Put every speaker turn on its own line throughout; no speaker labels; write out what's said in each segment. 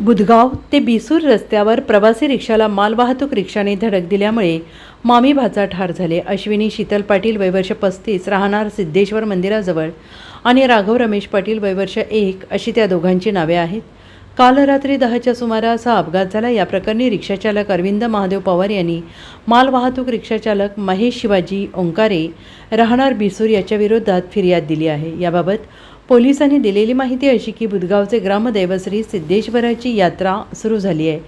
बुधगाव ते बिसूर रस्त्यावर प्रवासी रिक्षाला मालवाहतूक रिक्षाने धडक दिल्यामुळे मामी भाचा ठार झाले. अश्विनी शीतल पाटील वयवर्ष पस्तीस राहणार सिद्धेश्वर मंदिराजवळ आणि राघव रमेश पाटील वयवर्ष एक अशी त्या दोघांची नावे आहेत. काल रात्री दहाच्या सुमारास हा अपघात झाला. या प्रकरणी रिक्षाचालक अरविंद महादेव पवार यांनी मालवाहतूक रिक्षाचालक महेश शिवाजी ओंकारे राहणार बिसूर याच्याविरोधात फिर्याद दिली आहे. याबाबत पोलिसांनी दिलेली माहिती अशी की बुधगावचे ग्रामदैवश्री सिद्धेश्वराची यात्रा सुरू झाली आहे.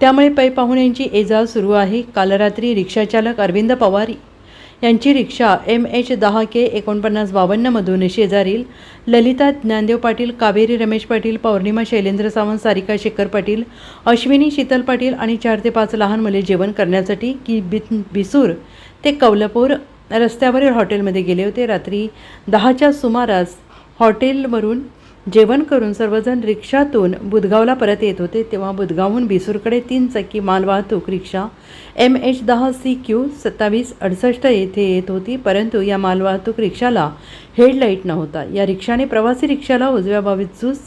त्यामुळे पै पाहुण्यांची ये जा सुरू आहे. काल रात्री रिक्षाचालक अरविंद पवार यांची रिक्षा एम एच दहा के एकोणपन्नास बावन्नमधून शेजारील ललिता ज्ञानदेव पाटील कावेरी रमेश पाटील पौर्णिमा शैलेंद्र सावंत सारिका शेखर पाटील अश्विनी शीतल पाटील आणि चार ते पाच लहान मुले जेवण करण्यासाठी की बि बिसूर ते कौलपूर रस्त्यावरील हॉटेलमध्ये गेले होते. रात्री दहाच्या सुमारास हॉटेलवरून जेवण करून सर्वजण रिक्षातून बुधगावला परत येत होते तेव्हा बुधगावहून बिसूरकडे तीन चाकी मालवाहतूक रिक्षा एम एच दहा सी क्यू सत्तावीस अडुसष्ट येथे येत होती परंतु या मालवाहतूक रिक्षाला हेडलाईट नव्हता. या रिक्षाने प्रवासी रिक्षाला उजव्या बाजूस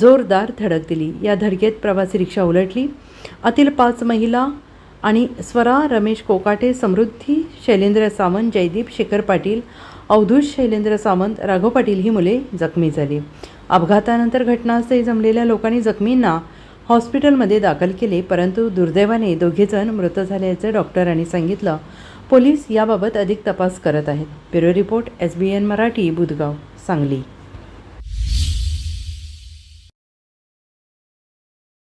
जोरदार धडक दिली. या धडकेत प्रवासी रिक्षा उलटली. आतील पाच महिला आणि स्वरा रमेश कोकाटे समृद्धी शैलेंद्र सावंत जयदीप शेखर पाटील अवधूत शैलेंद्र सावंत राघव पाटील ही मुले जखमी झाली. अपघातानंतर घटनास्थळी जमलेल्या लोकांनी जखमींना हॉस्पिटलमध्ये दाखल केले परंतु दुर्दैवाने दोघेजण मृत झाल्याचं डॉक्टरांनी सांगितलं. पोलीस याबाबत अधिक तपास करत आहेत. Bureau report S B N Marathi Budhgaon Sangli.